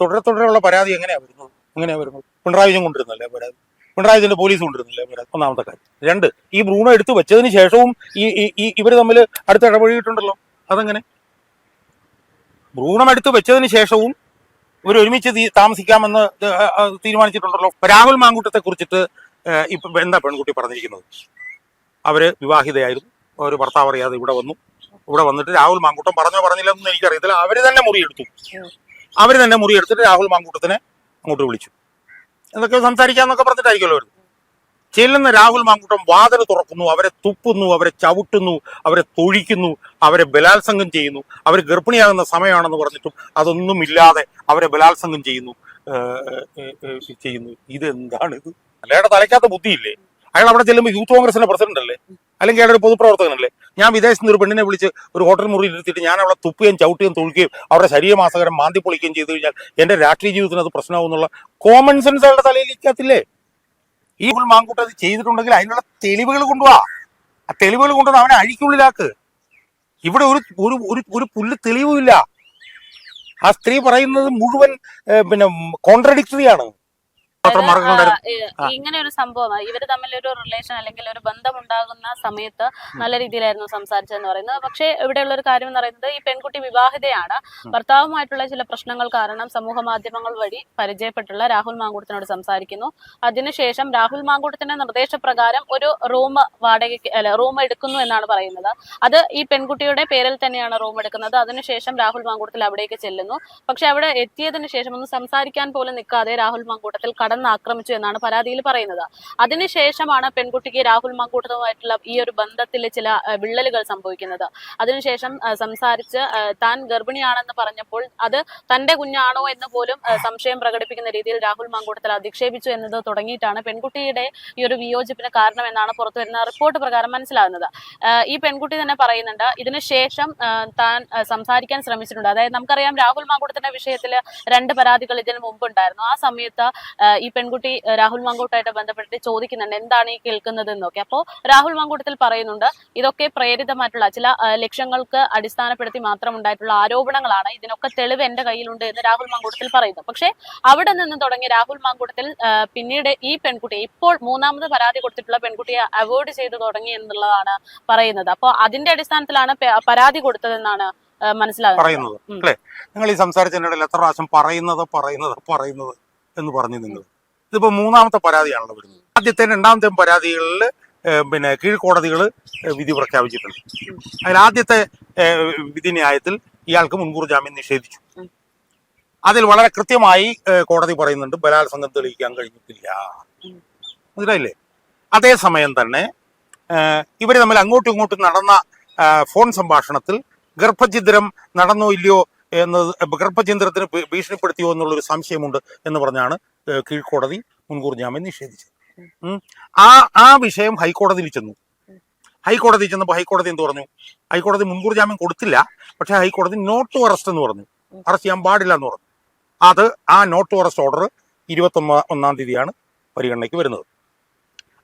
തുടരെ തുടരെയുള്ള പരാതി എങ്ങനെയാ വരുന്നത്? എങ്ങനെയാ വരുന്നത്? പിണറായി വിജയൻ കൊണ്ടിരുന്നല്ലേ പരാതി? പിണറായി വിജയന്റെ പോലീസ് കൊണ്ടിരുന്നില്ലേ ഒന്നാമത്തെ കാര്യം. രണ്ട് ഈ ഭ്രൂണം എടുത്തു വെച്ചതിന് ശേഷവും ഈ ഈ- ഇവർ തമ്മിൽ അടുത്ത് ഇടപഴകിയിട്ടുണ്ടല്ലോ. അതെങ്ങനെ? ഭ്രൂണം എടുത്തു വെച്ചതിന് ശേഷവും ഇവർ ഒരുമിച്ച് താമസിക്കാമെന്ന് തീരുമാനിച്ചിട്ടുണ്ടല്ലോ. രാഹുൽ മാങ്കൂട്ടത്തെ കുറിച്ചിട്ട് ഇപ്പൊ എന്താ പെൺകുട്ടി പറഞ്ഞിരിക്കുന്നത്? അവർ വിവാഹിതയായിരുന്നു. ഒരു ഭർത്താവ് അറിയാതെ ഇവിടെ വന്നു. ഇവിടെ വന്നിട്ട് രാഹുൽ മാങ്കൂട്ടം പറഞ്ഞോ പറഞ്ഞില്ലെന്നൊന്നും എനിക്കറിയത്തില്ല. അവർ തന്നെ മുറിയെടുത്തു. അവർ തന്നെ മുറി എടുത്തിട്ട് രാഹുൽ മാങ്കൂട്ടത്തിനെ അങ്ങോട്ട് വിളിച്ചു. എന്തൊക്കെ സംസാരിക്കാന്നൊക്കെ പറഞ്ഞിട്ടായിരിക്കുമല്ലോ അവർ ചെല്ലുന്ന രാഹുൽ മാങ്കൂട്ടം വാതിൽ തുറക്കുന്നു അവരെ തുപ്പുന്നു അവരെ ചവിട്ടുന്നു അവരെ തൊഴിക്കുന്നു അവരെ ബലാത്സംഗം ചെയ്യുന്നു. അവർ ഗർഭിണിയാകുന്ന സമയമാണെന്ന് പറഞ്ഞിട്ടും അതൊന്നും ഇല്ലാതെ അവരെ ബലാത്സംഗം ചെയ്യുന്നു ചെയ്യുന്നു. ഇതെന്താണ് ഇത് അയാളുടെ തലയ്ക്കകത്ത് ബുദ്ധിയില്ലേ? അയാൾ അവിടെ ചെല്ലുമ്പോൾ യൂത്ത് കോൺഗ്രസിന്റെ പ്രസിഡന്റ് അല്ലേ? അല്ലെങ്കിൽ അയാളൊരു പൊതുപ്രവർത്തകനല്ലേ? ഞാൻ വിദേശത്ത് നിന്ന് ഒരു പെണ്ണിനെ വിളിച്ച് ഒരു ഹോട്ടൽ മുറിയിൽ ഇരുത്തിയിട്ട് ഞാൻ അവളെ തുപ്പുകയും ചവിട്ടുകയും തൊഴിക്കുകയും അവരുടെ ശരീരമാസകരം മാന്തി പൊളിക്കുകയും ചെയ്തു കഴിഞ്ഞാൽ എന്റെ രാഷ്ട്രീയ ജീവിതത്തിന് അത് പ്രശ്നമാകുന്നുള്ള കോമൺ സെൻസ് അവരുടെ തലയിൽ ഇരിക്കത്തില്ലേ? ഈ മാങ്കൂട്ട് അത് ചെയ്തിട്ടുണ്ടെങ്കിൽ അതിനുള്ള തെളിവുകൾ കൊണ്ടുവാ. ആ തെളിവുകൾ കൊണ്ടുവന്ന് അവനെ അഴിക്കുള്ളിലാക്ക്. ഇവിടെ ഒരു ഒരു ഒരു ഒരു പുല്ല് തെളിവുമില്ല. ആ സ്ത്രീ പറയുന്നത് മുഴുവൻ പിന്നെ കോൺട്രഡിക്ടറി ആണ് മാത്രം മറക്കണ്ടായിരുന്നു ആ. ഇങ്ങനെ ഒരു സംഭവം ഇവർ തമ്മിൽ ഒരു റിലേഷൻ അല്ലെങ്കിൽ ഒരു ബന്ധം ഉണ്ടാകുന്ന സമയത്ത് നല്ല രീതിയിലായിരുന്നു സംസാരിച്ചതെന്ന് പറയുന്നത്. പക്ഷേ ഇവിടെയുള്ള ഒരു കാര്യം എന്ന് പറയുന്നത് ഈ പെൺകുട്ടി വിവാഹിതയാണ്. ഭർത്താവുമായിട്ടുള്ള ചില പ്രശ്നങ്ങൾ കാരണം സമൂഹ മാധ്യമങ്ങൾ വഴി പരിചയപ്പെട്ടുള്ള രാഹുൽ മാങ്കൂട്ടത്തിനോട് സംസാരിക്കുന്നു. അതിനുശേഷം രാഹുൽ മാങ്കൂട്ടത്തിന്റെ നിർദ്ദേശപ്രകാരം ഒരു റൂം വാടകയ്ക്ക് അല്ല റൂം എടുക്കുന്നു എന്നാണ് പറയുന്നത്. അത് ഈ പെൺകുട്ടിയുടെ പേരിൽ തന്നെയാണ് റൂം എടുക്കുന്നത്. അതിനുശേഷം രാഹുൽ മാങ്കൂട്ടത്തിൽ അവിടേക്ക് ചെല്ലുന്നു. പക്ഷെ അവിടെ എത്തിയതിനു ശേഷം ഒന്ന് സംസാരിക്കാൻ പോലും നിൽക്കാതെ രാഹുൽ മാങ്കൂട്ടത്തിൽ കടന്നാക്രമിച്ചു എന്നാണ് പരാതിയിൽ പറയുന്നത്. അതിനുശേഷമാണ് പെൺകുട്ടിക്ക് രാഹുൽ മാങ്കൂട്ടത്തുമായിട്ടുള്ള ഈ ഒരു ബന്ധത്തിൽ ചില വിള്ളലുകൾ സംഭവിക്കുന്നത്. അതിനുശേഷം സംസാരിച്ച് താൻ ഗർഭിണിയാണെന്ന് പറഞ്ഞപ്പോൾ അത് തന്റെ കുഞ്ഞാണോ എന്ന് പോലും സംശയം പ്രകടിപ്പിക്കുന്ന രീതിയിൽ രാഹുൽ മാങ്കൂട്ടത്തിൽ അധിക്ഷേപിച്ചു എന്നത് തുടങ്ങിയിട്ടാണ് പെൺകുട്ടിയുടെ ഈ ഒരു വിയോജിപ്പിന് കാരണം എന്നാണ് പുറത്തു വരുന്ന റിപ്പോർട്ട് പ്രകാരം മനസ്സിലാകുന്നത്. ഈ പെൺകുട്ടി തന്നെ പറയുന്നുണ്ട് ഇതിനുശേഷം താൻ സംസാരിക്കാൻ ശ്രമിച്ചിട്ടുണ്ട്. അതായത് നമുക്കറിയാം രാഹുൽ മാങ്കൂട്ടത്തിന്റെ വിഷയത്തിൽ രണ്ട് പരാതികൾ ഇതിന് മുമ്പ് ഉണ്ടായിരുന്നു ആ സമയത്ത് ഈ പെൺകുട്ടി രാഹുൽ മാങ്കൂട്ടായിട്ട് ബന്ധപ്പെട്ട് ചോദിക്കുന്നുണ്ട് എന്താണ് ഈ കേൾക്കുന്നത് എന്നൊക്കെ അപ്പോൾ രാഹുൽ മാങ്കൂട്ടത്തിൽ പറയുന്നുണ്ട് ഇതൊക്കെ പ്രേരിതമായിട്ടുള്ള ചില ലക്ഷ്യങ്ങൾക്ക് അടിസ്ഥാനപ്പെടുത്തി മാത്രം ഉണ്ടായിട്ടുള്ള ആരോപണങ്ങളാണ്. ഇതിനൊക്കെ തെളിവ് എന്റെ കയ്യിലുണ്ട് എന്ന് രാഹുൽ മാങ്കൂട്ടത്തിൽ പറയുന്നു. പക്ഷേ അവിടെ നിന്ന് തുടങ്ങിയ രാഹുൽ മാങ്കൂട്ടത്തിൽ പിന്നീട് ഈ പെൺകുട്ടിയെ ഇപ്പോൾ മൂന്നാമത് പരാതി കൊടുത്തിട്ടുള്ള പെൺകുട്ടിയെ അവോയ്ഡ് ചെയ്തു തുടങ്ങി എന്നുള്ളതാണ് പറയുന്നത്. അപ്പോൾ അതിന്റെ അടിസ്ഥാനത്തിലാണ് പരാതി കൊടുത്തതെന്നാണ് മനസ്സിലാക്കുന്നത് മനസ്സിലാകുന്നത്. പറയുന്നത്. അല്ലേ? നിങ്ങൾ ഈ സംസാരിച്ചതിനിടയിൽ എത്ര പ്രാവശ്യം പറയുന്നത് പറയുന്നത് പറയുന്നത്? എന്ന് പറഞ്ഞു നിങ്ങൾ ഇതിപ്പോ മൂന്നാമത്തെ പരാതിയാണല്ലോ വരുന്നത്. ആദ്യത്തെ രണ്ടാമത്തെ പരാതികളിൽ പിന്നെ കീഴ്ക്കോടതികൾ വിധി പ്രഖ്യാപിച്ചിട്ടുണ്ട്. അതിൽ ആദ്യത്തെ വിധി ന്യായത്തിൽ ഇയാൾക്ക് മുൻകൂർ ജാമ്യം നിഷേധിച്ചു. അതിൽ വളരെ കൃത്യമായി കോടതി പറയുന്നുണ്ട് ബലാത്സംഗം തെളിയിക്കാൻ കഴിഞ്ഞിട്ടില്ല. മനസ്സിലായില്ലേ? അതേസമയം തന്നെ ഇവർ തമ്മിൽ അങ്ങോട്ടും ഇങ്ങോട്ടും നടന്ന ഫോൺ സംഭാഷണത്തിൽ ഗർഭഛിദ്രം നടന്നോ ഇല്ലയോ എന്നത് ഗർഭചിന്ദ്രത്തിന് ഭീഷണിപ്പെടുത്തിയോ എന്നുള്ളൊരു സംശയമുണ്ട് എന്ന് പറഞ്ഞാണ് കീഴ്ക്കോടതി മുൻകൂർ ജാമ്യം നിഷേധിച്ചത്. ആ ആ വിഷയം ഹൈക്കോടതിയിൽ ചെന്നു. ഹൈക്കോടതി ചെന്നപ്പോൾ ഹൈക്കോടതി എന്ത് പറഞ്ഞു? ഹൈക്കോടതി മുൻകൂർ ജാമ്യം കൊടുത്തില്ല. പക്ഷേ ഹൈക്കോടതി നോട്ട് ടു അറസ്റ്റ് എന്ന് പറഞ്ഞു. അറസ്റ്റ് ചെയ്യാൻ പാടില്ല എന്ന് പറഞ്ഞു. അത് ആ നോട്ട് ടു അറസ്റ്റ് ഓർഡർ ഇരുപത്തി ഒന്നാം തീയതിയാണ് പരിഗണനയ്ക്ക് വരുന്നത്.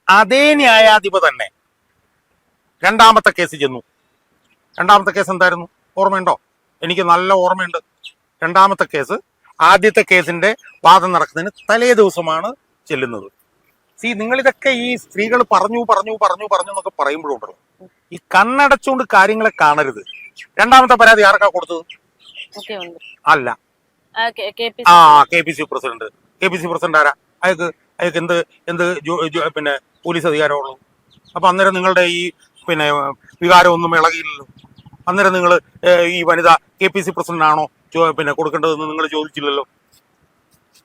അതേ ന്യായാധിപ തന്നെ രണ്ടാമത്തെ കേസ് ചെന്നു. രണ്ടാമത്തെ കേസ് എന്തായിരുന്നു? ഓർമ്മയുണ്ടോ? എനിക്ക് നല്ല ഓർമ്മയുണ്ട്. രണ്ടാമത്തെ കേസ് ആദ്യത്തെ കേസിന്റെ വാദം നടക്കുന്നതിന് തലേ ദിവസമാണ് ചെല്ലുന്നത്. സി നിങ്ങളിതൊക്കെ ഈ സ്ത്രീകൾ പറഞ്ഞു പറഞ്ഞു പറഞ്ഞു പറഞ്ഞു എന്നൊക്കെ പറയുമ്പോഴുണ്ടല്ലോ ഈ കണ്ണടച്ചുകൊണ്ട് കാര്യങ്ങളെ കാണരുത്. രണ്ടാമത്തെ പരാതി ആർക്കാ കൊടുത്തത്? അല്ല. ആ, K- P C president. K P C president. ആരാ? അയാൾക്ക് അയാൾക്ക് എന്ത് എന്ത് പിന്നെ പോലീസ് അധികാരമുള്ളൂ. അപ്പൊ അന്നേരം നിങ്ങളുടെ ഈ പിന്നെ വികാരം ഒന്നും ഇളകിയില്ലല്ലോ. അന്നേരം നിങ്ങൾ ഈ വനിത കെ പി സി പ്രസിഡന്റ് ആണോ പിന്നെ കൊടുക്കേണ്ടതെന്ന് നിങ്ങൾ ചോദിച്ചില്ലല്ലോ.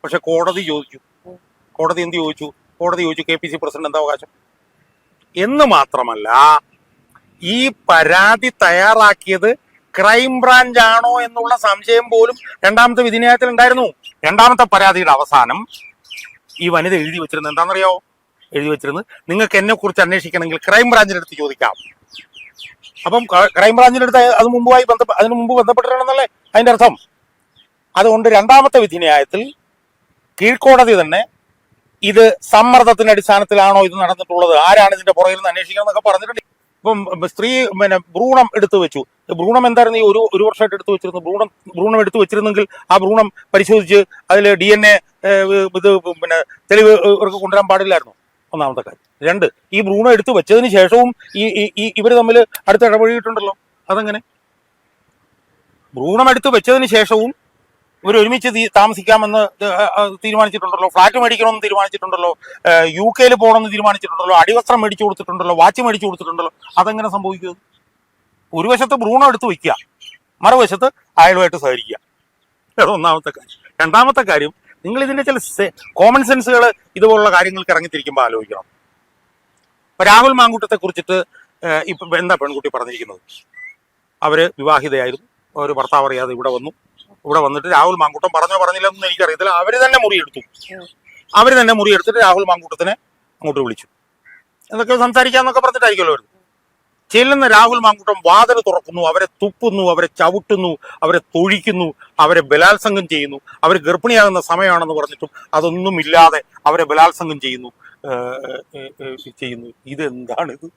പക്ഷെ കോടതി ചോദിച്ചു. കോടതി എന്ത് ചോദിച്ചു? കോടതി ചോദിച്ചു കെ പി സി പ്രസിഡന്റ് എന്താ അവകാശം? എന്ന് മാത്രമല്ല ഈ പരാതി തയ്യാറാക്കിയത് ക്രൈം ബ്രാഞ്ച് ആണോ എന്നുള്ള സംശയം പോലും രണ്ടാമത്തെ വിധിന്യായത്തിൽ ഉണ്ടായിരുന്നു. രണ്ടാമത്തെ പരാതിയുടെ അവസാനം ഈ വനിത എഴുതി വെച്ചിരുന്നത് എന്താണെന്നറിയോ എഴുതി വെച്ചിരുന്നത് നിങ്ങൾക്ക് എന്നെ കുറിച്ച് അന്വേഷിക്കണമെങ്കിൽ ക്രൈം ബ്രാഞ്ചിന്റെ അടുത്ത് ചോദിക്കാം. അപ്പം ക- ക്രൈം ബ്രാഞ്ചിന്റെ അടുത്ത് അത് മുമ്പുമായി ബന്ധപ്പെട്ട് അതിന് മുമ്പ് ബന്ധപ്പെട്ടിട്ടുണ്ടെന്നല്ലേ അതിന്റെ അർത്ഥം? അതുകൊണ്ട് രണ്ടാമത്തെ വിധിന്യായത്തിൽ കീഴ്ക്കോടതി തന്നെ ഇത് സമ്മർദ്ദത്തിന്റെ അടിസ്ഥാനത്തിലാണോ ഇത് നടന്നിട്ടുള്ളത്? ആരാണ് ഇതിന്റെ പുറകിൽ നിന്ന് അന്വേഷിക്കണം എന്നൊക്കെ പറഞ്ഞിട്ടുണ്ട്. ഇപ്പം സ്ത്രീ പിന്നെ ഭ്രൂണം എടുത്തു വെച്ചു. ഭ്രൂണം എന്തായിരുന്നു? ഈ ഒരു ഒരു വർഷമായിട്ട് എടുത്തു വെച്ചിരുന്നു. ഭ്രൂണം ഭ്രൂണം എടുത്തു വെച്ചിരുന്നെങ്കിൽ ആ ഭ്രൂണം പരിശോധിച്ച് അതിൽ ഡി എൻ എ ഇത് പിന്നെ തെളിവ് ഇവർക്ക് കൊണ്ടുവരാൻ പാടില്ലായിരുന്നു. ഒന്നാമത്തെ കാര്യം. രണ്ട് ഈ ഭ്രൂണം എടുത്തു വെച്ചതിന് ശേഷവും ഈ ഈ- ഇവർ തമ്മിൽ അടുത്ത് ഇടപഴകിയിട്ടുണ്ടല്ലോ. അതെങ്ങനെ? ഭ്രൂണം എടുത്തു വെച്ചതിന് ശേഷവും ഇവർ ഒരുമിച്ച് താമസിക്കാമെന്ന് തീരുമാനിച്ചിട്ടുണ്ടല്ലോ. ഫ്ലാറ്റ് മേടിക്കണമെന്ന് തീരുമാനിച്ചിട്ടുണ്ടല്ലോ. യു കെയിൽ പോകണമെന്ന് തീരുമാനിച്ചിട്ടുണ്ടല്ലോ. അടിവസ്ത്രം മേടിച്ചു കൊടുത്തിട്ടുണ്ടല്ലോ. വാച്ച് മേടിച്ചു കൊടുത്തിട്ടുണ്ടല്ലോ. അതെങ്ങനെ സംഭവിക്കുന്നത് ഒരു വശത്ത് ഭ്രൂണം എടുത്തു വയ്ക്കുക മറുവശത്ത് അയലുമായിട്ട് സഹകരിക്കുക. അതൊന്നാമത്തെ കാര്യം. രണ്ടാമത്തെ കാര്യം നിങ്ങൾ ഇതിന്റെ ചില കോമൺ സെൻസുകൾ ഇതുപോലുള്ള കാര്യങ്ങൾക്ക് ഇറങ്ങിത്തിരിക്കുമ്പോൾ ആലോചിക്കണം. ഇപ്പൊ രാഹുൽ മാങ്കൂട്ടത്തെ കുറിച്ചിട്ട് ഇപ്പൊ എന്താ പെൺകുട്ടി പറഞ്ഞിരിക്കുന്നത്? അവർ വിവാഹിതയായിരുന്നു. ഒരു ഭർത്താവ് അറിയാതെ ഇവിടെ വന്നു. ഇവിടെ വന്നിട്ട് രാഹുൽ മാങ്കൂട്ടം പറഞ്ഞോ പറഞ്ഞില്ല എന്നൊന്നും എനിക്കറിയത്തില്ല. അവർ തന്നെ മുറിയെടുത്തു. അവർ തന്നെ മുറിയെടുത്തിട്ട് രാഹുൽ മാങ്കൂട്ടത്തിനെ അങ്ങോട്ട് വിളിച്ചു. എന്നൊക്കെ സംസാരിക്കാന്നൊക്കെ പറഞ്ഞിട്ടായിരിക്കുമല്ലോ അവർ. ചെല്ലുന്ന രാഹുൽ മാങ്കൂട്ടം വാതിൽ തുറക്കുന്നു അവരെ തുപ്പുന്നു അവരെ ചവിട്ടുന്നു അവരെ തൊഴിക്കുന്നു അവരെ ബലാത്സംഗം ചെയ്യുന്നു. അവർ ഗർഭിണിയാകുന്ന സമയമാണെന്ന് പറഞ്ഞിട്ടും അതൊന്നും ഇല്ലാതെ അവരെ ബലാത്സംഗം ചെയ്യുന്നു ചെയ്യുന്നു. ഇതെന്താണ് ഇത്?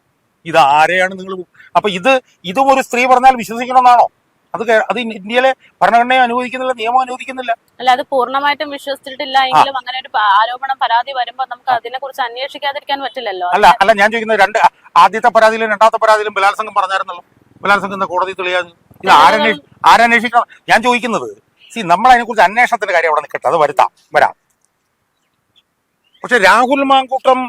ഇത് ആരെയാണ് നിങ്ങൾ അപ്പൊ ഇത് ഇതും ഒരു സ്ത്രീ പറഞ്ഞാൽ വിശ്വസിക്കണമെന്നാണോ? അത് അത് ഇന്ത്യയിലെ ഭരണഘടനയെ അനുവദിക്കുന്നില്ല നിയമം അനുവദിക്കുന്നില്ല. അല്ല അത് പൂർണമായിട്ടും വിശ്വസിച്ചിട്ടില്ല എങ്കിലും അങ്ങനെ ഒരു ആരോപണം പരാതി വരുമ്പോ നമുക്ക് അതിനെ കുറിച്ച് അന്വേഷിക്കാതിരിക്കാൻ പറ്റില്ലല്ലോ. അല്ല അല്ല ഞാൻ ചോദിക്കുന്നത് രണ്ട് ആദ്യത്തെ പരാതിയിലും രണ്ടാമത്തെ പരാതിയിലും ബലാത്സംഗം പറഞ്ഞായിരുന്നല്ലോ. ബലാത്സംഗം എന്ന കോടതി തെളിയാന്ന് ഇത് ആരന്വേഷ ആരന്വേഷിക്കണം. ഞാൻ ചോദിക്കുന്നത് സി നമ്മൾ അതിനെക്കുറിച്ച് അന്വേഷണത്തിന്റെ കാര്യം അവിടെ നിൽക്കട്ടെ. അത് വരുത്താം. വരാം. പക്ഷെ രാഹുൽ മാങ്കൂട്ടം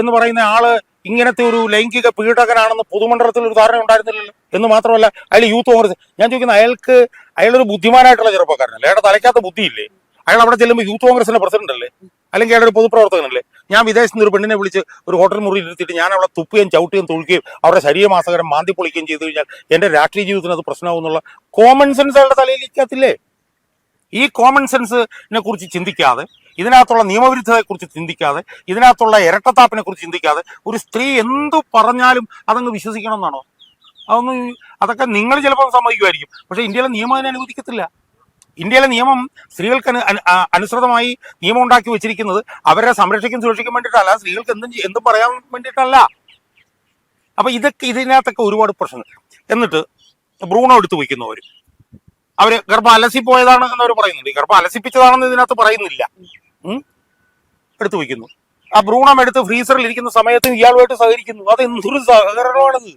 എന്ന് പറയുന്ന ആൾ ഇങ്ങനത്തെ ഒരു ലൈംഗിക പീഡകനാണെന്ന് പൊതുമണ്ഡലത്തിൽ ഒരു ധാരണ ഉണ്ടായിരുന്നില്ലല്ലോ. എന്ന് മാത്രമല്ല അയാൾ യൂത്ത് കോൺഗ്രസ് ഞാൻ ചോദിക്കുന്നത് അയാൾക്ക് അയാളൊരു ബുദ്ധിമാനായിട്ടുള്ള ചെറുപ്പക്കാരനല്ലേ? അയാളുടെ തലയ്ക്കകത്ത് ബുദ്ധിയില്ലേ? അയാൾ അവിടെ ചെല്ലുമ്പോൾ യൂത്ത് കോൺഗ്രസിന്റെ പ്രസിഡന്റ് അല്ലേ? അല്ലെങ്കിൽ അയാളൊരു പൊതുപ്രവർത്തകനല്ലേ? ഞാൻ വിദേശത്ത് ഒരു പെണ്ണിനെ വിളിച്ച് ഒരു ഹോട്ടൽ മുറിയിൽ ഇരുത്തിയിട്ട് ഞാൻ അവളെ തുപ്പുകയും ചവിട്ടുകയും തൊഴുകയും അവരുടെ ശരീരമാസകരം മാന്തി പൊളിക്കുകയും ചെയ്തു കഴിഞ്ഞാൽ എന്റെ രാഷ്ട്രീയ ജീവിതത്തിന് അത് പ്രശ്നമാകുന്നുള്ള കോമൺ സെൻസ് അയാളുടെ തലയിലിരിക്കത്തില്ലേ ഈ കോമൺ സെൻസിനെ കുറിച്ച് ചിന്തിക്കാതെ ഇതിനകത്തുള്ള നിയമവിരുദ്ധതയെ കുറിച്ച് ചിന്തിക്കാതെ ഇതിനകത്തുള്ള ഇരട്ടത്താപ്പിനെ കുറിച്ച് ചിന്തിക്കാതെ ഒരു സ്ത്രീ എന്തു പറഞ്ഞാലും അതങ്ങ് വിശ്വസിക്കണം എന്നാണോ അതൊന്നും അതൊക്കെ നിങ്ങൾ ചിലപ്പോൾ സമ്മതിക്കുമായിരിക്കും. പക്ഷെ ഇന്ത്യയിലെ നിയമം അതിനെ അനുവദിക്കത്തില്ല. ഇന്ത്യയിലെ നിയമം സ്ത്രീകൾക്ക് അനുസൃതമായി നിയമം ഉണ്ടാക്കി വെച്ചിരിക്കുന്നത് അവരെ സംരക്ഷിക്കും സുരക്ഷിക്കും വേണ്ടിയിട്ടല്ല. സ്ത്രീകൾക്ക് എന്തും എന്തും പറയാൻ വേണ്ടിയിട്ടല്ല. അപ്പൊ ഇതൊക്കെ ഇതിനകത്തൊക്കെ ഒരുപാട് പ്രശ്നങ്ങൾ. എന്നിട്ട് ഭ്രൂണം എടുത്തു വയ്ക്കുന്നവര്. അവർ ഗർഭം അലസിപ്പോയതാണ് എന്നവർ പറയുന്നുണ്ട്. ഗർഭം അലസിപ്പിച്ചതാണെന്ന് ഇതിനകത്ത് പറയുന്നില്ല. എടുത്തു വയ്ക്കുന്നു. ആ ഭ്രൂണം എടുത്ത് ഫ്രീസറിൽ ഇരിക്കുന്ന സമയത്ത് ഇയാളുമായിട്ട് സഹകരിക്കുന്നു. അത് എന്തൊരു സഹകരണമാണത്?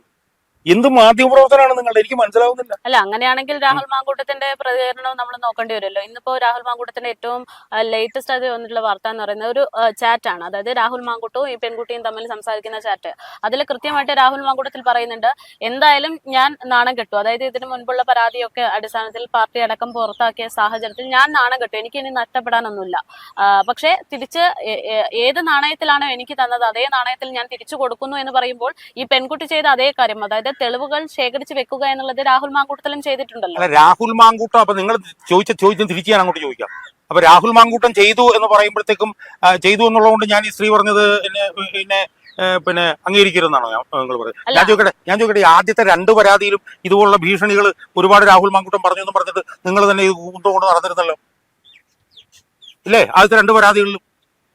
എന്ത് മാധ്യമപ്രവർത്തനമാണ് നിങ്ങളുടെ? എനിക്ക് മനസ്സിലാവുന്നില്ല. അല്ല അങ്ങനെയാണെങ്കിൽ രാഹുൽ മാങ്കൂട്ടത്തിന്റെ പ്രതികരണം നമ്മൾ നോക്കേണ്ടി വരുമല്ലോ. ഇന്നിപ്പോ രാഹുൽ മാങ്കൂട്ടത്തിന്റെ ഏറ്റവും ലേറ്റസ്റ്റ് ആയി വന്നിട്ടുള്ള വാർത്ത എന്ന് പറയുന്നത് ഒരു ചാറ്റ് ആണ്. അതായത് രാഹുൽ മാങ്കൂട്ടവും ഈ പെൺകുട്ടിയും തമ്മിൽ സംസാരിക്കുന്ന ചാറ്റ് അതിൽ കൃത്യമായിട്ട് രാഹുൽ മാങ്കൂട്ടത്തിൽ പറയുന്നുണ്ട് എന്തായാലും ഞാൻ നാണം കെട്ടു. അതായത് ഇതിനു മുൻപുള്ള പരാതിയൊക്കെ അടിസ്ഥാനത്തിൽ പാർട്ടി അടക്കം പുറത്താക്കിയ സാഹചര്യത്തിൽ ഞാൻ നാണം കെട്ടു. എനിക്ക് ഇനി നഷ്ടപ്പെടാനൊന്നുമില്ല. പക്ഷേ തിരിച്ച് ഏത് നാണയത്തിലാണോ എനിക്ക് തന്നത് അതേ നാണയത്തിൽ ഞാൻ തിരിച്ചു കൊടുക്കുന്നു എന്ന് പറയുമ്പോൾ ഈ പെൺകുട്ടി ചെയ്ത അതേ കാര്യം അതായത് തെളിവുകൾ ശേഖരിച്ച് വെക്കുക എന്നുള്ളത് രാഹുൽ മാങ്കൂട്ടത്തിലും ചെയ്തിട്ടുണ്ടല്ലോ. അല്ല രാഹുൽ മാങ്കൂട്ടം അപ്പൊ നിങ്ങൾ ചോദിച്ച ചോദ്യം തിരിച്ചു ഞാൻ അങ്ങോട്ട് ചോദിക്കാം. അപ്പൊ രാഹുൽ മാങ്കൂട്ടം ചെയ്തു എന്ന് പറയുമ്പോഴത്തേക്കും ചെയ്തു എന്നുള്ളതുകൊണ്ട് ഞാൻ ഈ സ്ത്രീ പറഞ്ഞത് പിന്നെ പിന്നെ അംഗീകരിക്കരുതെന്നാണോ ഞാൻ നിങ്ങൾ പറയുന്നത്. ഞാൻ ചോദിക്കട്ടെ ഞാൻ ചോദിക്കട്ടെ ആദ്യത്തെ രണ്ട് പരാതിയിലും ഇതുപോലുള്ള ഭീഷണികൾ ഒരുപാട് രാഹുൽ മാങ്കൂട്ടം പറഞ്ഞു എന്ന് പറഞ്ഞിട്ട് നിങ്ങൾ തന്നെ ഇത് കൊണ്ട് നടന്നിരുന്നല്ലോ? ഇല്ലേ? ആദ്യത്തെ രണ്ട് പരാതികളിലും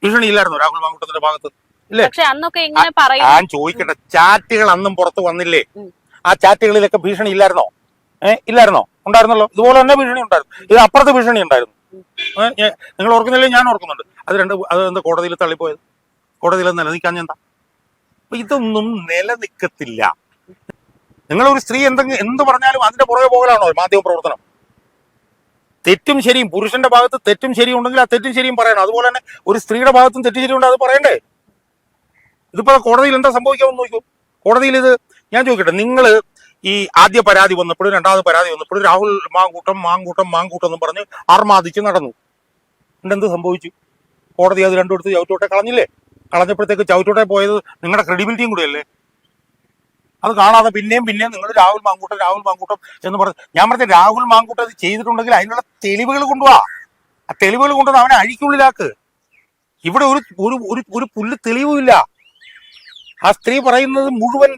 ഭീഷണി ഇല്ലായിരുന്നു രാഹുൽ മാങ്കൂട്ടത്തിന്റെ ഭാഗത്ത്? പക്ഷെ അന്നൊക്കെ എങ്ങനെ പറയും ഞാൻ ചോദിക്കട്ടെ ചാറ്റുകൾ അന്നും പുറത്ത് വന്നില്ലേ. ആ ചാറ്റുകളിലൊക്കെ ഭീഷണി ഇല്ലായിരുന്നോ? ഏഹ് ഇല്ലായിരുന്നോ? ഉണ്ടായിരുന്നല്ലോ. ഇതുപോലെ തന്നെ ഭീഷണി ഉണ്ടായിരുന്നു. ഇത് അപ്പുറത്ത് ഭീഷണി ഉണ്ടായിരുന്നു. നിങ്ങൾ ഓർക്കുന്നില്ലേ? ഞാൻ ഓർക്കുന്നുണ്ട്. അത് രണ്ട് അത് എന്താ കോടതിയിൽ തള്ളിപ്പോയത്? കോടതിയിൽ നിലനിൽക്കാൻ എന്താ? അപ്പൊ ഇതൊന്നും നിലനിൽക്കത്തില്ല. നിങ്ങൾ ഒരു സ്ത്രീ എന്തെങ്കിലും എന്ത് പറഞ്ഞാലും അതിന്റെ പുറകെ പോകലാണോ മാധ്യമ പ്രവർത്തനം? തെറ്റും ശരിയും പുരുഷന്റെ ഭാഗത്ത് തെറ്റും ശരിയും ഉണ്ടെങ്കിൽ ആ തെറ്റും ശരിയും പറയണം. അതുപോലെ തന്നെ ഒരു സ്ത്രീയുടെ ഭാഗത്തും തെറ്റും ശരിയുണ്ട് അത് പറയണ്ടേ? ഇതിപ്പോ കോടതിയിൽ എന്താ സംഭവിക്കാൻ നോക്കൂ. കോടതിയിൽ ഇത് ഞാൻ ചോദിക്കട്ടെ നിങ്ങൾ ഈ ആദ്യ പരാതി വന്നപ്പോഴും രണ്ടാമത് പരാതി വന്നപ്പോഴും രാഹുൽ മാങ്കൂട്ടം മാങ്കൂട്ടം മാങ്കൂട്ടം എന്ന് പറഞ്ഞ് ആർമാദിച്ച് നടന്നു. എന്നിട്ട് എന്ത് സംഭവിച്ചു? കോടതി അത് രണ്ടും എടുത്ത് ചവിട്ടോട്ടെ കളഞ്ഞില്ലേ? കളഞ്ഞപ്പോഴത്തേക്ക് ചവിട്ടോട്ടെ പോയത് നിങ്ങളുടെ ക്രെഡിബിലിറ്റിയും കൂടിയല്ലേ? അത് കാണാതെ പിന്നെയും പിന്നെയും നിങ്ങൾ രാഹുൽ മാങ്കൂട്ടം രാഹുൽ മാങ്കൂട്ടം എന്ന് പറഞ്ഞു ഞാൻ പറഞ്ഞ രാഹുൽ മാങ്കൂട്ടം അത് ചെയ്തിട്ടുണ്ടെങ്കിൽ അതിനുള്ള തെളിവുകൾ കൊണ്ടുപോവാ ആ തെളിവുകൾ കൊണ്ടുവന്ന് അവനെ അഴിക്കുള്ളിലാക്ക്. ഇവിടെ ഒരു ഒരു ഒരു പുല്ല് തെളിവുമില്ല. ആ സ്ത്രീ പറയുന്നത് മുഴുവൻ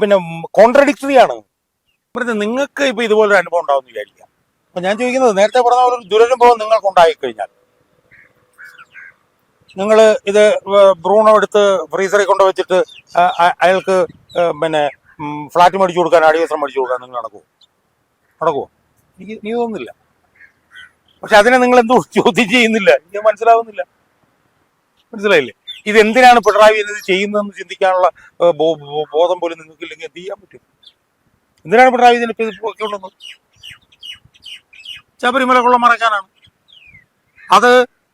പിന്നെ കോൺട്രഡിക്ടറി ആണ്. നിങ്ങൾക്ക് ഇപ്പൊ ഇതുപോലൊരു അനുഭവം ഉണ്ടാവും വിചാരിക്കാം. അപ്പൊ ഞാൻ ചോദിക്കുന്നത് നേരത്തെ പറഞ്ഞ ഒരു ദുരനുഭവം നിങ്ങൾക്ക് ഉണ്ടായി കഴിഞ്ഞാൽ നിങ്ങൾ ഇത് ഭ്രൂണം എടുത്ത് ഫ്രീസറിൽ കൊണ്ടുവച്ചിട്ട് ആ- ആ- അയാൾക്ക് പിന്നെ ഫ്ലാറ്റ് മേടിച്ചു കൊടുക്കാൻ അടിവസ്ത്രം മേടിച്ചു കൊടുക്കാൻ നിങ്ങൾ നടക്കുമോ നടക്കുമോ എനിക്ക് നീ തോന്നുന്നില്ല. പക്ഷെ അതിനെ നിങ്ങൾ എന്തോ ചോദ്യം ചെയ്യുന്നില്ല. എനിക്ക് മനസ്സിലാവുന്നില്ല. മനസ്സിലായില്ലേ? ഇത് എന്തിനാണ് പിണറായി ഇത് ചെയ്യുന്നതെന്ന് ചിന്തിക്കാനുള്ള ബോധം പോലും നിങ്ങൾക്ക് ഇല്ലെങ്കിൽ എന്ത് ചെയ്യാൻ പറ്റും? എന്തിനാണ് പിണറായി വിജയൻ ഇപ്പൊ ഇത് പൊക്കിക്കൊണ്ടുവന്നത് ശബരിമല കൊള്ള മറക്കാനാണ്. അത്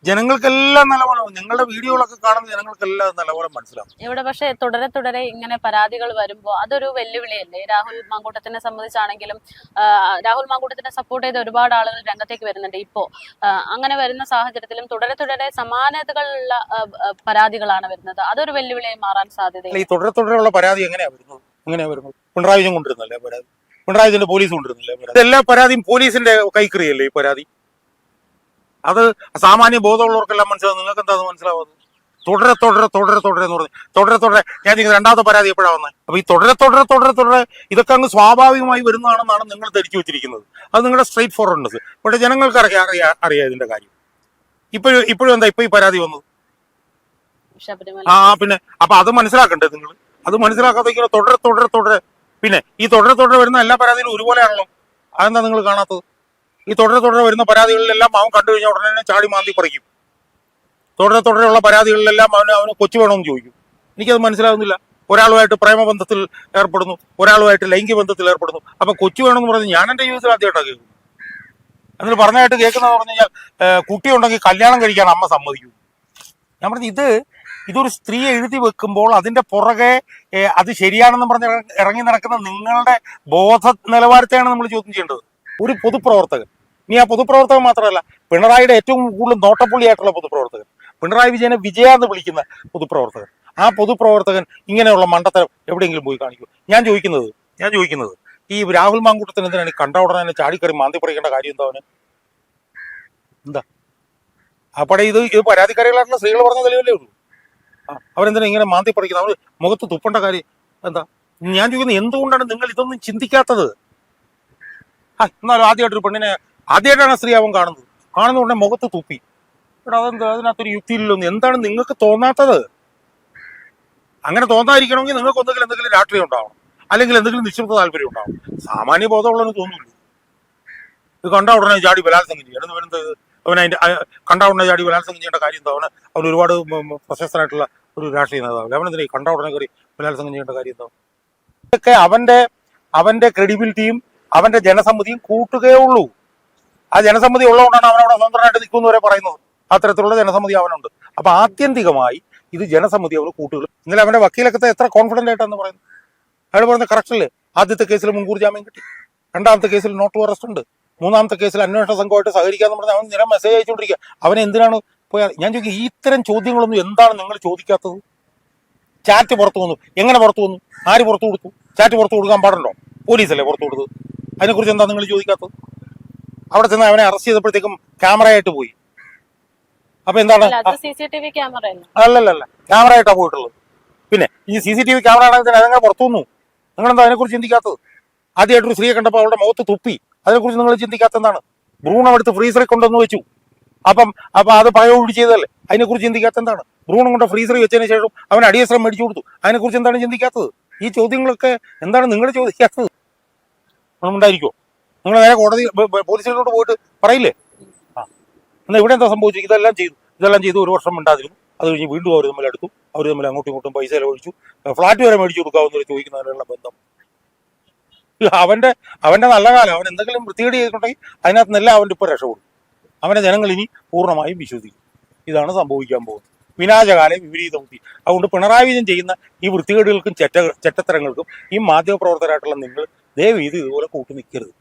ജനങ്ങൾക്കെല്ലാം നല്ലപോലെ നിങ്ങളുടെ വീഡിയോകളൊക്കെ കാണുന്ന ജനങ്ങൾക്കെല്ലാം നല്ലപോലെ മനസ്സിലാവും. ഇവിടെ പക്ഷെ തുടരെ തുടരെ ഇങ്ങനെ പരാതികൾ വരുമ്പോ അതൊരു വെല്ലുവിളിയല്ലേ? രാഹുൽ മാങ്കൂട്ടത്തിനെ സംബന്ധിച്ചാണെങ്കിലും രാഹുൽ മാങ്കൂട്ടത്തിനെ സപ്പോർട്ട് ചെയ്ത ഒരുപാട് ആളുകൾ രംഗത്തേക്ക് വരുന്നുണ്ട് ഇപ്പോ. അങ്ങനെ വരുന്ന സാഹചര്യത്തിലും തുടരെ തുടരെ സമാനതകളുള്ള പരാതികളാണ് വരുന്നത്. അതൊരു വെല്ലുവിളിയായി മാറാൻ സാധ്യത ഈ തുടരെ തുടരെയുള്ള പരാതി എങ്ങനെയാ വരുന്നത്? എങ്ങനെയാ വരുന്നത്? പിണറായി കൊണ്ടിരുന്നല്ലേ പരാതി? പിണറായി പോലീസ് കൊണ്ടിരുന്നില്ലേ എല്ലാ പരാതിയും പോലീസിന്റെ കൈക്കറിയല്ലേ ഈ പരാതി? അത് സാമാന്യ ബോധമുള്ളവർക്കെല്ലാം മനസ്സിലാവും. നിങ്ങൾക്ക് എന്താ അത് മനസ്സിലാവുന്നത് തുടരെ തുടരെ തുടരെ തുടരെ എന്ന് പറഞ്ഞു. തുടരെ തുടരെ. ഞാൻ നിങ്ങൾക്ക് രണ്ടാമത്തെ പരാതി എപ്പോഴാണ് വന്നത്? അപ്പൊ ഈ തുടരെ തുടരെ തുടരെ തുടരെ ഇതൊക്കെ അങ്ങ് സ്വാഭാവികമായി വരുന്നതാണെന്നാണ് നിങ്ങൾ ധരിച്ചു വെച്ചിരിക്കുന്നത്. അത് നിങ്ങളുടെ സ്ട്രേറ്റ് ഫോർവേഡ്നെസ് പക്ഷേ ജനങ്ങൾക്ക് അറിയാം അറിയാം അറിയാം ഇതിന്റെ കാര്യം. ഇപ്പോഴും ഇപ്പോഴും എന്താ ഇപ്പൊ ഈ പരാതി വന്നത്? ആ പിന്നെ അപ്പൊ അത് മനസ്സിലാക്കണ്ടേ നിങ്ങൾ? അത് മനസ്സിലാക്കാതെ ഇങ്ങനെ തുടരെ തുടരെ തുടരെ. പിന്നെ ഈ തുടരെ തുടരെ വരുന്ന എല്ലാ പരാതികളും ഒരുപോലെയാണല്ലോ. അതെന്താ നിങ്ങൾ കാണാത്തത്? ഈ തുടരെ തുടരെ വരുന്ന പരാതികളിലെല്ലാം അവൻ കണ്ടു കഴിഞ്ഞാൽ ഉടനെ തന്നെ ചാടി മാന്തി പറിക്കും. തുടരെ തുടരെയുള്ള പരാതികളിലെല്ലാം അവന് അവന് കൊച്ചു വേണമെന്ന് ചോദിക്കും. എനിക്കത് മനസ്സിലാവുന്നില്ല. ഒരാളുമായിട്ട് പ്രേമബന്ധത്തിൽ ഏർപ്പെടുന്നു ഒരാളുമായിട്ട് ലൈംഗിക ബന്ധത്തിൽ ഏർപ്പെടുന്നു. അപ്പൊ കൊച്ചു വേണമെന്ന് പറഞ്ഞ് ഞാൻ എന്റെ ജീവിതത്തിൽ ആദ്യമായിട്ടാണ് കേൾക്കുന്നു എന്നിട്ട് പറഞ്ഞായിട്ട് കേൾക്കുന്നതെന്ന് പറഞ്ഞു കഴിഞ്ഞാൽ കുട്ടിയുണ്ടെങ്കിൽ കല്യാണം കഴിക്കാൻ അമ്മ സമ്മതിക്കും. ഞാൻ പറഞ്ഞു ഇത് ഇതൊരു സ്ത്രീ എഴുതി വെക്കുമ്പോൾ അതിന്റെ പുറകെ അത് ശരിയാണെന്ന് പറഞ്ഞ് ഇറങ്ങി നടക്കുന്ന നിങ്ങളുടെ ബോധ നിലവാരത്തെയാണ് നമ്മൾ ചോദ്യം ചെയ്യേണ്ടത്. ഒരു പൊതുപ്രവർത്തകൻ. ഇനി ആ പൊതുപ്രവർത്തകൻ മാത്രമല്ല പിണറായിയുടെ ഏറ്റവും കൂടുതൽ നോട്ടപ്പുള്ളിയായിട്ടുള്ള പൊതുപ്രവർത്തകൻ. പിണറായി വിജയനെ വിജയ എന്ന് വിളിക്കുന്ന പൊതുപ്രവർത്തകൻ. ആ പൊതുപ്രവർത്തകൻ ഇങ്ങനെയുള്ള മണ്ടത്തരം എവിടെയെങ്കിലും പോയി കാണിക്കും. ഞാൻ ചോദിക്കുന്നത് ഞാൻ ചോദിക്കുന്നത് ഈ രാഹുൽ മാങ്കൂട്ടത്തിന് എന്തിനാണ് കണ്ട ഉടനെ ചാടിക്കറി മാന്തി പറിക്കേണ്ട കാര്യം എന്താ അവന്? എന്താ? അപ്പോഴേ ഇത് ഇത് പരാതിക്കാരികളായിട്ടുള്ള സ്ത്രീകൾ പറഞ്ഞ തെളിവല്ലേ ഉള്ളൂ. ആ അവരെന്തിനാ ഇങ്ങനെ മാന്തി പറിക്കുന്നത്? അവർ മുഖത്ത് തുപ്പേണ്ട കാര്യം എന്താ? ഞാൻ ചോദിക്കുന്നത് എന്തുകൊണ്ടാണ് നിങ്ങൾ ഇതൊന്നും ചിന്തിക്കാത്തത്? എന്നാലും ആദ്യമായിട്ടൊരു പെണ്ണിനെ ആദ്യമായിട്ടാണ് സ്ത്രീ അവൻ കാണുന്നത്. കാണുന്ന ഉടനെ മുഖത്ത് തുപ്പി. എടാ അതെന്താ അതിനകത്തൊരു യുക്തിയില്ലല്ലോ എന്താണ് നിങ്ങൾക്ക് തോന്നാത്തത്? അങ്ങനെ തോന്നാതിരിക്കണമെങ്കിൽ നിങ്ങൾക്ക് ഒന്നുകിൽ എന്തെങ്കിലും രാഷ്ട്രീയം ഉണ്ടാവണം. അല്ലെങ്കിൽ എന്തെങ്കിലും നിശ്ചിത താല്പര്യം ഉണ്ടാവും സാമാന്യ ബോധമുള്ളവന് തോന്നുന്നു ഇത് കണ്ട ഉടനെ ചാടി ബലാത്സംഗം ചെയ്യണം പറയുന്നത് അവൻ അതിന്റെ കണ്ട ഉടനെ ചാടി ബലാത്സംഗം ചെയ്യേണ്ട കാര്യം എന്താ? അവന് അവൻ ഒരുപാട് പ്രശസ്തനായിട്ടുള്ള ഒരു രാഷ്ട്രീയ നേതാവ്. അവനെന്തിനാ കണ്ട ഉടനെ കയറി ബലാത്സംഗം ചെയ്യേണ്ട കാര്യം എന്താ? ഇതൊക്കെ അവന്റെ അവന്റെ ക്രെഡിബിലിറ്റിയും അവന്റെ ജനസമ്മതിയും കൂട്ടുകയേ ഉള്ളൂ. ആ ജനസമ്മതി ഉള്ളതുകൊണ്ടാണ് അവനവിടെ സ്വന്തമായിട്ട് നിൽക്കുന്നു വരെ പറയുന്നത്. അത്തരത്തിലുള്ള ജനസമ്മതി അവനുണ്ട്. അപ്പൊ ആത്യന്തികമായി ഇത് ജനസമ്മതി അവർ കൂട്ടുകൾ ഇന്നലെ അവന്റെ വക്കീലൊക്കെ എത്ര കോൺഫിഡന്റ് ആയിട്ടാണ് പറയുന്നത്. അയാൾ പറഞ്ഞ കറക്റ്റ് അല്ലേ ആദ്യത്തെ കേസിൽ മുൻകൂർ ജാമ്യം കിട്ടി. രണ്ടാമത്തെ കേസിൽ നോട്ട് അറസ്റ്റ് ഉണ്ട്. മൂന്നാമത്തെ കേസിൽ അന്വേഷണ സംഘമായിട്ട് സഹകരിക്കാന്ന് പറഞ്ഞാൽ അവൻ നിര മെസ്സേജ് അയച്ചുകൊണ്ടിരിക്കുക. അവൻ എന്തിനാണ് പോയാൽ ഞാൻ ചോദിക്കും ഈ ഇത്തരം ചോദ്യങ്ങളൊന്നും എന്താണ് നിങ്ങൾ ചോദിക്കാത്തത്? ചാറ്റ് പുറത്തു വന്നു. എങ്ങനെ പുറത്തു വന്നു? ആര് പുറത്തു കൊടുത്തു? ചാറ്റ് പുറത്തു കൊടുക്കാൻ പാടുണ്ടോ? പോലീസല്ലേ പുറത്തു കൊടുത്തത്? അതിനെക്കുറിച്ച് എന്താ നിങ്ങൾ ചോദിക്കാത്തത്? അവിടെ ചെന്ന് അവനെ അറസ്റ്റ് ചെയ്തപ്പോഴത്തേക്കും ക്യാമറയായിട്ട് പോയി. അപ്പൊ എന്താണ്? അല്ലല്ല ക്യാമറ ആയിട്ടാ പോയിട്ടുള്ളത്. പിന്നെ ഈ C C T V camera ആണെങ്കിൽ അതങ്ങനെ പുറത്തു വന്നു. നിങ്ങളെന്താ അതിനെക്കുറിച്ച് ചിന്തിക്കാത്തത്? ആദ്യമായിട്ടൊരു സ്ത്രീയെ കണ്ടപ്പോൾ അവളുടെ മുഖത്ത് തുപ്പി. അതിനെക്കുറിച്ച് നിങ്ങൾ ചിന്തിക്കാത്ത എന്താണ്? ഭ്രൂണം എടുത്ത് ഫ്രീസറിൽ കൊണ്ടുവന്ന് വെച്ചു. അപ്പം അപ്പം അത് പഴയോടി ചെയ്തതല്ലേ? അതിനെക്കുറിച്ച് ചിന്തിക്കാത്ത എന്താണ്? ഭ്രൂണം കൊണ്ട് ഫ്രീസറിൽ വെച്ചതിന് ശേഷം അവൻ അടിയസ്ത്രം മേടിച്ചു കൊടുത്തു. അതിനെക്കുറിച്ച് എന്താണ് ചിന്തിക്കാത്തത്? ഈ ചോദ്യങ്ങളൊക്കെ എന്താണ് നിങ്ങൾ ചോദിക്കാത്തത്? ഉണ്ടായിരിക്കുമോ നിങ്ങൾ നേരെ കോടതി പോലീസിലോട്ട് പോയിട്ട് പറയില്ലേ? ആ. എന്നാൽ ഇവിടെ എന്താ സംഭവിച്ചു ഇതെല്ലാം ചെയ്തു ഇതെല്ലാം ചെയ്തു ഒരു വർഷം മിണ്ടാതിരുന്നു. അത് കഴിഞ്ഞ് വീണ്ടും അവർ തമ്മിൽ അടുത്തു. അവർ തമ്മിൽ അങ്ങോട്ടും ഇങ്ങോട്ടും പൈസ ചെലവഴിച്ചു. ഫ്ലാറ്റ് വരെ മേടിച്ചു കൊടുക്കാവുന്ന ചോദിക്കുന്നതിനുള്ള ബന്ധം. അവന്റെ അവന്റെ നല്ല കാലം. അവൻ എന്തെങ്കിലും വൃത്തികേട് ചെയ്തിട്ടുണ്ടെങ്കിൽ അതിനകത്ത് നിന്നെല്ലാം അവന്റെ ഇപ്പൊ രക്ഷപ്പെടും അവനെ ജനങ്ങൾ ഇനി പൂർണമായും വിശ്വസിക്കും. ഇതാണ് സംഭവിക്കാൻ പോകുന്നത്. വിനാശകാലം വിപരീത. ബുദ്ധി അതുകൊണ്ട് പിണറായി വിജയൻ ചെയ്യുന്ന ഈ വൃത്തികേടുകൾക്കും ചെറ്റ ചെറ്റത്തരങ്ങൾക്കും ഈ മാധ്യമപ്രവർത്തകരായിട്ടുള്ള നിങ്ങൾ ദയവ് ഇത് ഇതുപോലെ കൂട്ടി നിൽക്കരുത്